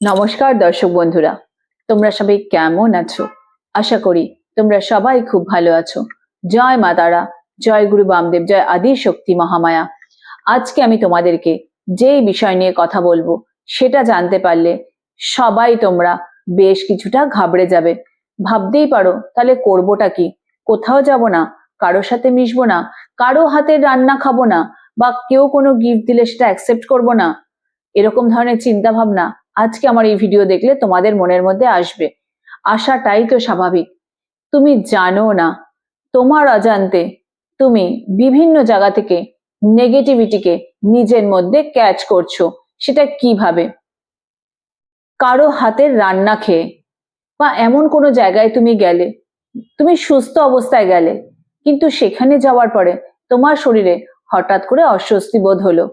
নমস্কার দর্শক বন্ধুরা, তোমরা সবাই কেমন আছো? আশা করি তোমরা সবাই খুব ভালো আছো। জয় মা তারা, জয় গুরু বামদেব, জয় আদি শক্তি মহামায়া। আজকে আমি তোমাদেরকে যেই বিষয় নিয়ে কথা বলব, সেটা জানতে পারলে সবাই তোমরা বেশ কিছুটা ঘাবড়ে যাবে। ভাবতেই পারো, তাহলে করবোটা কি? কোথাও যাব না কারোর সাথে মিশবো না, কারও হাতের রান্না খাব না, বা কেউ কোনো গিফট দিলে সেটা অ্যাকসেপ্ট করব না। এরকম ধরনের চিন্তা ভাবনা আজকে আমার এই ভিডিও দেখলে তোমাদের মনের মধ্যে আসবে। আশাটাই তো স্বাভাবিক। তুমি জানো না, তোমার অজান্তে তুমি বিভিন্ন জায়গা থেকে নেগেটিভিটিকে নিজের মধ্যে ক্যাচ করছ, সেটা কীভাবে? কারও হাতের রান্না খেয়ে বা এমন কোনো জায়গায় তুমি গেলে, তুমি সুস্থ অবস্থায় গেলে, কিন্তু সেখানে যাওয়ার পরে তোমার শরীরে হঠাৎ করে অস্বস্তি বোধ হলো।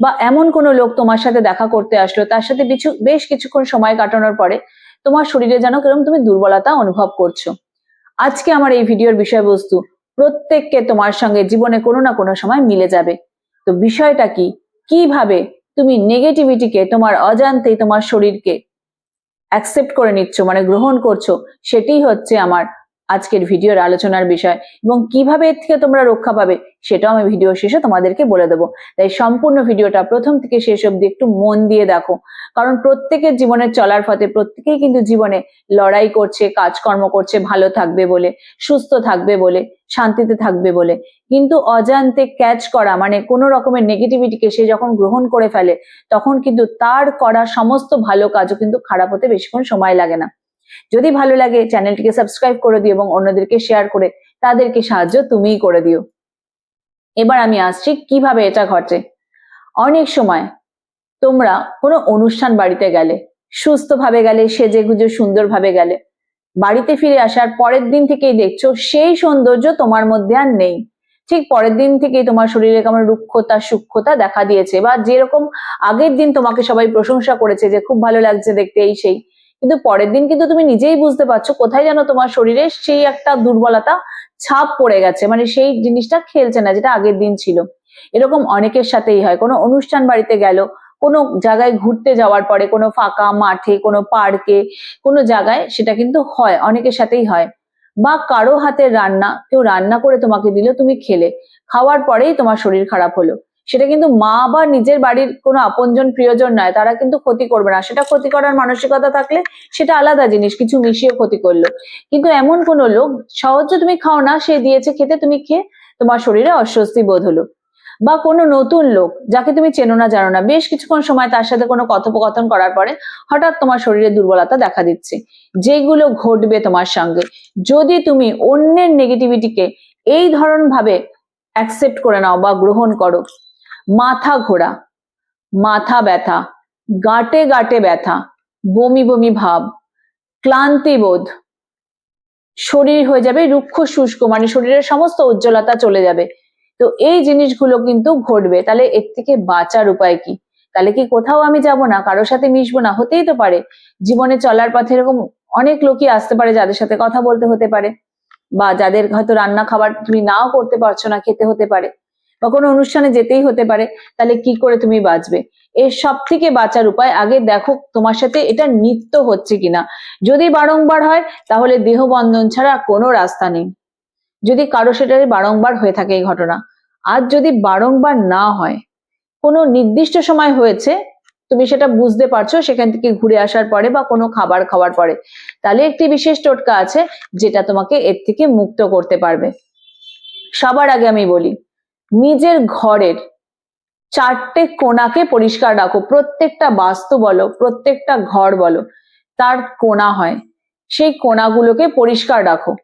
বা এমন কোনো লোক তোমার সাথে দেখা করতে আসলো, তার সাথে কিছু, বেশ কিছুক্ষণ সময় কাটানোর পরে তোমার শরীরে যেন কীরকম তুমি দুর্বলতা অনুভব করছ। আজকে আমার এই ভিডিওর বিষয়বস্তু প্রত্যেককে তোমার সঙ্গে জীবনে কোনো না কোনো সময় মিলে যাবে। তো বিষয়টা কি? কীভাবে তুমি নেগেটিভিটিকে তোমার অজান্তেই তোমার শরীরকে অ্যাকসেপ্ট করে নিচ্ছ মানে গ্রহণ করছ সেটাই হচ্ছে আমার আজকের ভিডিওর আলোচনার বিষয় এবং কীভাবে এর থেকে তোমরা রক্ষা পাবে সেটাও আমি ভিডিও শেষে তোমাদেরকে বলে দেবো। তাই সম্পূর্ণ ভিডিওটা প্রথম থেকে শেষ অবধি একটু মন দিয়ে দেখো। কারণ প্রত্যেকের জীবনের চলার পথে, প্রত্যেকেই কিন্তু জীবনে লড়াই করছে, কাজকর্ম করছে, ভালো থাকবে বলে, সুস্থ থাকবে বলে, শান্তিতে থাকবে বলে। কিন্তু অজান্তে ক্যাচ করা মানে কোনো রকমের নেগেটিভিটিকে সে যখন গ্রহণ করে ফেলে, তখন কিন্তু তার করা সমস্ত ভালো কাজও কিন্তু খারাপ হতে বেশিক্ষণ সময় লাগে না। যদি ভালো লাগে চ্যানেলটিকে সাবস্ক্রাইব করে দিও এবং অন্যদেরকে শেয়ার করে তাদেরকে সাহায্য তুমিই করে দিও। এবার আমি আসছি কীভাবে এটা ঘটে। অনেক সময় তোমরা কোনো অনুষ্ঠান বাড়িতে গেলে, সুস্থভাবে গেলে, সেজে গুজে সুন্দরভাবে গেলে, বাড়িতে ফিরে আসার পরের দিন থেকেই দেখছ সেই সৌন্দর্য তোমার মধ্যে আর নেই। ঠিক পরের দিন থেকেই তোমার শরীরে কেমন রুক্ষতা সূক্ষ্মতা দেখা দিয়েছে বা যেরকম আগের দিন তোমাকে সবাই প্রশংসা করেছে যে, খুব ভালো লাগছে দেখতে এই সেই। কিন্তু পরের দিন কিন্তু তুমি নিজেই বুঝতে পারছ কোথায় যেন তোমার শরীরে সেই একটা দুর্বলতা ছাপ পড়ে গেছে। মানে সেই জিনিসটা খেলছে না যেটা আগের দিন ছিল। এরকম অনেকের সাথেই হয়। কোনো অনুষ্ঠান বাড়িতে গেল, কোনো জায়গায় ঘুরতে যাওয়ার পরে কোনো ফাঁকা মাঠে, কোনো পার্কে, কোনো জায়গায় সেটা কিন্তু হয়, অনেকের সাথেই হয়। বা কারও হাতের রান্না, কেউ রান্না করে তোমাকে দিল, তুমি খেলে। খাওয়ার পরেই তোমার শরীর খারাপ হলো। সেটা কিন্তু মা বা নিজের বাড়ির কোনো আপনজন প্রিয়জন নয়, তারা কিন্তু ক্ষতি করবে না। সেটা ক্ষতি করার মানসিকতা থাকলে সেটা আলাদা জিনিস, কিছু মিশিয়ে ক্ষতি করল। কিন্তু এমন কোনো লোক, সহজে তুমি খাও না, সে দিয়েছে খেতে, তুমি খেয়ে তোমার শরীরে অস্বস্তি বোধ হলো। বা কোনো নতুন লোক, যাকে তুমি চেনো না, জানো না, বেশ কিছুক্ষণ সময় তার সাথে কোনো কথোপকথন করার পরে হঠাৎ তোমার শরীরে দুর্বলতা দেখা দিচ্ছে। যেগুলো ঘটবে তোমার সঙ্গে। যদি তুমি অন্যের নেগেটিভিটিকে এই ধরন ভাবে অ্যাকসেপ্ট করে নাও বা গ্রহণ করো মাথা ঘোরা, মাথা ব্যথা, গাঁটে গাঁটে ব্যথা, বমি বমি ভাব, ক্লান্তি বোধ। শরীর হয়ে যাবে রুক্ষ শুষ্ক মানে শরীরের সমস্ত উজ্জ্বলতা চলে যাবে। তো এই জিনিসগুলো কিন্তু ঘটবে। তাহলে এর থেকে বাঁচার উপায় কি? তাহলে কি কোথাও আমি যাব না? কারোর সাথে মিশবো না? হতেই তো পারে। জীবনে চলার পথে এরকম অনেক লোকই আসতে পারে যাদের সাথে কথা বলতে হতে পারে, বা যাদের হয়তো রান্না খাবার তুমি নাও করতে পারছ না, খেতে হতে পারে। বা কোনো অনুষ্ঠানে যেতেই হতে পারে, তাহলে কি করে তুমি বাঁচবে? এর সব থেকে বাঁচার উপায় আগে দেখো তোমার সাথে এটা নিত্য হচ্ছে কিনা। যদি বারংবার হয়, তাহলে দেহ বন্ধন ছাড়া কোনো রাস্তা নেই। যদি কারও সেটারে বারংবার হয়ে থাকে এই ঘটনা। আর যদি বারংবার না হয়, কোনো নির্দিষ্ট সময় হয়েছে, তুমি সেটা বুঝতে পারছ, সেখান থেকে ঘুরে আসার পরে বা কোনো খাবার খাওয়ার পরে, তাহলে একটি বিশেষ টোটকা আছে, যেটা তোমাকে এর থেকে মুক্ত করতে পারবে। সবার আগে আমি বলি নিজের ঘরের চারটে কোণাকে পরিষ্কার রাখো। প্রত্যেকটা বাস্তু বলো, প্রত্যেকটা ঘর বলো, তার কোণা হয়। সেই কোণাগুলোকে পরিষ্কার রাখো।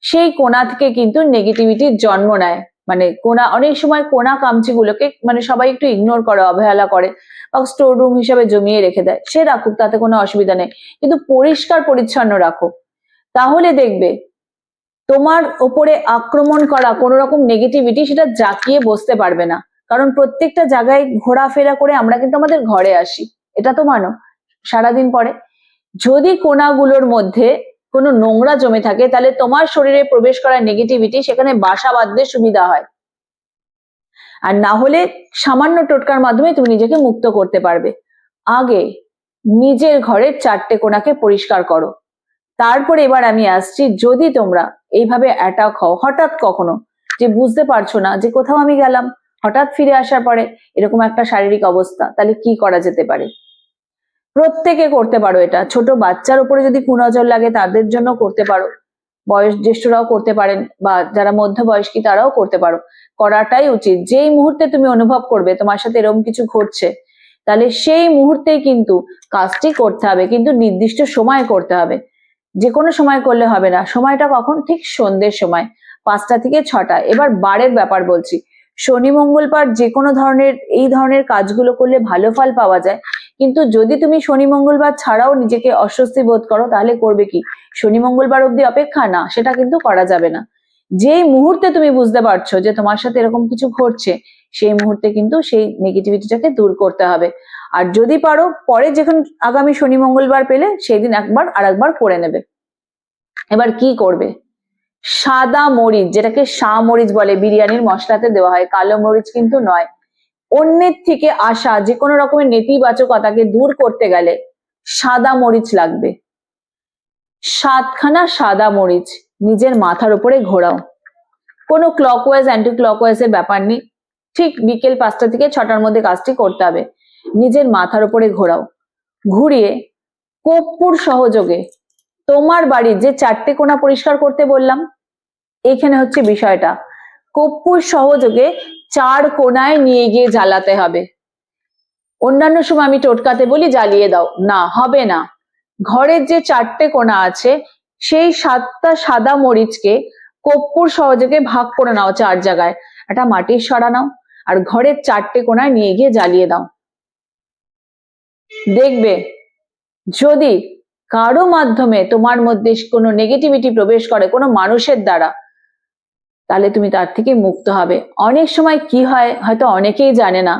সেই কোণা থেকে কিন্তু নেগেটিভিটির জন্ম নেয়। মানে কোনা, অনেক সময় কোনা কামচিগুলোকে মানে সবাই একটু ইগনোর করে, অবহেলা করে বা স্টোর রুম হিসাবে জমিয়ে রেখে দেয়। সে রাখুক, তাতে কোনো অসুবিধা নেই। কিন্তু পরিষ্কার পরিচ্ছন্ন রাখো। তাহলে দেখবে তোমার ওপরে আক্রমণ করা কোনো রকম নেগেটিভিটি সেটা জাকিয়ে বসতে পারবে না। কারণ প্রত্যেকটা জায়গায় ঘোরাফেরা করে আমরা কিন্তু আমাদের ঘরে আসি। এটা তো মানো, সারাদিন পরে। যদি কোনাগুলোর মধ্যে কোনো নোংরা জমে থাকে, তাহলে তোমার শরীরে প্রবেশ করা নেগেটিভিটি সেখানে বাসা বাঁধতে সুবিধা হয়। আর না হলে সামান্য টোটকার মাধ্যমে তুমি নিজেকে মুক্ত করতে পারবে। আগে নিজের ঘরের চারটে কোনাকে পরিষ্কার করো। তারপরে এবার আমি আসছি, যদি তোমরা এইভাবে অ্যাটাক হও, হঠাৎ কখনো যে বুঝতে পারছ না যে কোথাও আমি গেলাম, হঠাৎ ফিরে আসার পরে এরকম একটা শারীরিক অবস্থা, তাহলে কি করা যেতে পারে? প্রত্যেকে করতে পারো এটা। ছোট বাচ্চার উপরে যদি কুনজর লাগে, তাদের জন্য করতে পারো। বয়স, জ্যেষ্ঠরাও করতে পারেন বা যারা মধ্যবয়স্কী, তারাও করতে পারো। করাটাই উচিত। যেই মুহূর্তে তুমি অনুভব করবে তোমার সাথে এরকম কিছু ঘটছে, তাহলে সেই মুহূর্তেই কিন্তু কাজটি করতে হবে, কিন্তু নির্দিষ্ট সময় করতে হবে। যে কোনো সময় করলে হবে না। সময়টা কখন? ঠিক সন্ধ্যের সময়, পাঁচটা থেকে ছটা। এবার বারের ব্যাপার বলছি। শনি মঙ্গলবার যে কোনো ধরনের, এই ধরনের কাজগুলো করলে ভালো ফল পাওয়া যায়। কিন্তু যদি তুমি শনি মঙ্গলবার ছাড়াও নিজেকে অস্বস্তি বোধ করো, তাহলে করবে কি? শনি মঙ্গলবার অবধি অপেক্ষা? না, সেটা কিন্তু করা যাবে না। যেই মুহূর্তে তুমি বুঝতে পারছ যে তোমার সাথে এরকম কিছু ঘটছে, সেই মুহূর্তে কিন্তু সেই নেগেটিভিটিটাকে দূর করতে হবে। আর যদি পারো, পরে যখন আগামী শনি, মঙ্গলবার পেলে সেই দিন একবার আর একবার করে নেবে। এবার কি করবে? সাদা মরিচ, যেটাকে সা মরিচ বলে, বিরিয়ানির মশলাতে দেওয়া হয়। কালো মরিচ কিন্তু নয়। অন্যের থেকে আসা যে কোনো রকমের নেতিবাচকতাকে দূর করতে গেলে সাদা মরিচ লাগবে। সাতখানা সাদা মরিচ নিজের মাথার উপরে ঘোরাও। কোনো clock clockwise anti clock clockwise এর ব্যাপার নেই। ঠিক বিকেল পাঁচটা থেকে ছটার মধ্যে কাজটি করতে হবে। নিজের মাথার উপরে ঘোরাও। ঘুরিয়ে কর্পূর সহযোগে তোমার বাড়ির যে চারটে কোণা পরিষ্কার করতে বললাম, এখানে হচ্ছে বিষয়টা। কর্পূর সহযোগে চার কোণায় নিয়ে গিয়ে জ্বালাতে হবে। অন্যান্য সময় আমি টোটকাতে বলি, জ্বালিয়ে দাও। না, হবে না। ঘরের যে চারটে কোণা আছে, সেই সাতটা সাদা মরিচকে কর্পূর সহযোগে ভাগ করে নাও চার জায়গায়। একটা মাটির সরা নাও, আর ঘরের চারটে কোণায় নিয়ে গিয়ে জ্বালিয়ে দাও। দেখবে, যদি কারও মাধ্যমে তোমার মধ্যে কোনো নেগেটিভিটি প্রবেশ করে কোনো মানুষের দ্বারা, তাহলে তুমি তার থেকে মুক্ত হবে। অনেক সময় কি হয়, হয়তো অনেকেই জানে না।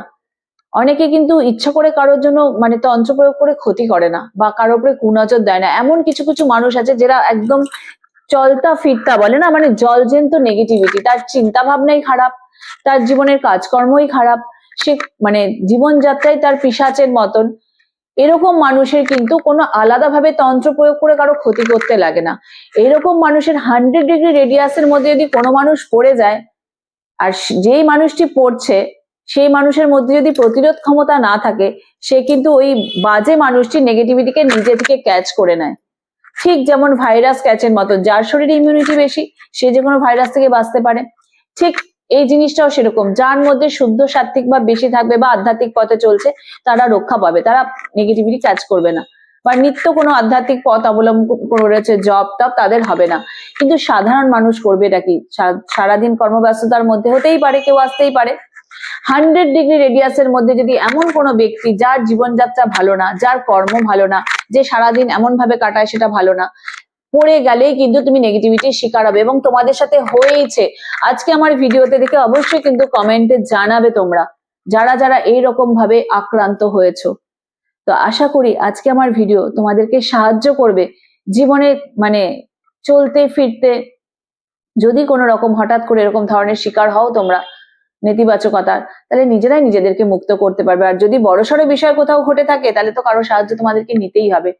অনেকে কিন্তু ইচ্ছা করে কারোর জন্য মানে তন্ত্র প্রয়োগ করে ক্ষতি করে না বা কারোর উপরে কুনজর দেয় না। এমন কিছু কিছু মানুষ আছে যারা একদম চলতা ফিরতা বলে না মানে জল জলজেন্ত নেগেটিভিটি তার চিন্তা ভাবনাই খারাপ, তার জীবনের কাজকর্মই খারাপ। সে মানে জীবনযাত্রায় তার পিসাচের মতন। এরকম মানুষের কিন্তু কোনো আলাদাভাবে তন্ত্র প্রয়োগ করে কারও ক্ষতি করতে লাগে না। এরকম মানুষের হান্ড্রেড ডিগ্রি রেডিয়াসের মধ্যে যদি কোনো মানুষ পড়ে যায়, আর যেই মানুষটি পড়ছে, সেই মানুষের মধ্যে যদি প্রতিরোধ ক্ষমতা না থাকে, সে কিন্তু ওই বাজে মানুষটি নেগেটিভিটিকে নিজে থেকে ক্যাচ করে নেয়। ঠিক যেমন ভাইরাস ক্যাচের মতো, যার শরীরে ইমিউনিটি বেশি, সে যে কোনো ভাইরাস থেকে বাঁচতে পারে। ঠিক এই জিনিসটাও সেরকম। যার মধ্যে শুদ্ধ সাত্বিক বা বেশি থাকবে বা আধ্যাত্মিক পথে চলছে, তারা রক্ষা পাবে। তারা নেগেটিভিটি ক্যাচ করবে না। বা নিত্য কোনো আধ্যাত্মিক পথ অবলম্বন করেছে জব টব তাদের হবে না। কিন্তু সাধারণ মানুষ করবে এটা কি? সারাদিন কর্মব্যস্ততার মধ্যে হতেই পারে, কেউ আসতেই পারে। হান্ড্রেড ডিগ্রি রেডিয়াসের মধ্যে যদি এমন কোনো ব্যক্তি যার জীবনযাত্রা ভালো না, যার কর্ম ভালো না, যে সারাদিন এমন ভাবে কাটায় সেটা ভালো না পড়ে গেলেই কিন্তু তুমি নেগেটিভিটির শিকার হবে এবং তোমাদের সাথে হয়েছে আজকে আমার ভিডিওতে দেখে অবশ্যই কিন্তু কমেন্টে জানাবে তোমরা যারা যারা এই রকম ভাবে আক্রান্ত হয়েছো। তো আশা করি আজকে আমার ভিডিও তোমাদেরকে সাহায্য করবে জীবনে মানে চলতে, ফিরতে। যদি কোনো রকম হঠাৎ করে এরকম ধরনের শিকার হও তোমরা নেতিবাচকতার, তাহলে নিজেরাই নিজেদেরকে মুক্ত করতে পারবে। আর যদি বড়সড় বিষয় কোথাও ঘটে থাকে, তাহলে তো কারও সাহায্য তোমাদেরকে নিতেই হবে।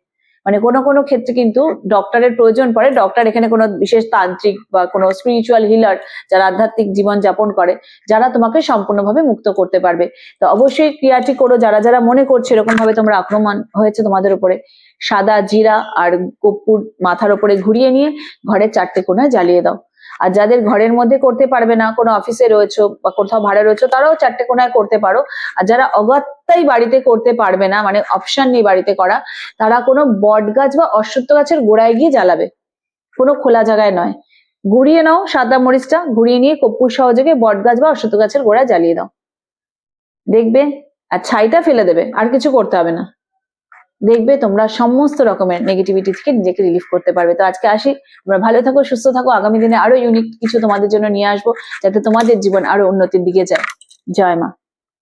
মানে কোনো কোনো ক্ষেত্রে কিন্তু ডক্টরের প্রয়োজন পড়ে। ডক্টর এখানে কোনো বিশেষ তান্ত্রিক বা কোনো স্পিরিচুয়াল হিলার যারা আধ্যাত্মিক জীবন যাপন করে, যারা তোমাকে সম্পূর্ণভাবে মুক্ত করতে পারবে। তো অবশ্যই ক্রিয়াটি করো। যারা যারা মনে করছে এরকম ভাবে তোমরা আক্রমণ হয়েছে তোমাদের উপরে, সাদা জিরা আর গোপুর মাথার উপরে ঘুরিয়ে নিয়ে ঘরের চারটে কোনায় জ্বালিয়ে দাও। আর যাদের ঘরের মধ্যে করতে পারবে না, কোনো অফিসে রয়েছে বা কোথাও ভাড়া রয়েছে, তারাও চারটে কোনায় করতে পারো। আর যারা অগত্যাই বাড়িতে করতে পারবে না মানে অপশন নেই বাড়িতে করা, তারা কোনো বট গাছ বা অশ্বত্থ গাছের গোড়ায় গিয়ে জ্বালাবে। কোনো খোলা জায়গায় নয়। ঘুরিয়ে নাও সাদা মরিচটা ঘুরিয়ে নিয়ে কপ্পুর সহযোগে বট গাছ বা অশ্বত্থ গাছের গোড়ায় জ্বালিয়ে দাও। দেখবে, আর ছাইটা ফেলে দেবে, আর কিছু করতে হবে না। দেখবে তোমরা সমস্ত রকমের নেগেটিভিটি থেকে নিজেকে রিলিফ করতে পারবে। তো আজকে আসি, তোমরা ভালো থাকো, সুস্থ থাকো। আগামী দিনে আরও ইউনিক কিছু তোমাদের জন্য নিয়ে আসব, যাতে তোমাদের জীবন আরও উন্নতির দিকে যায়। জয় মা।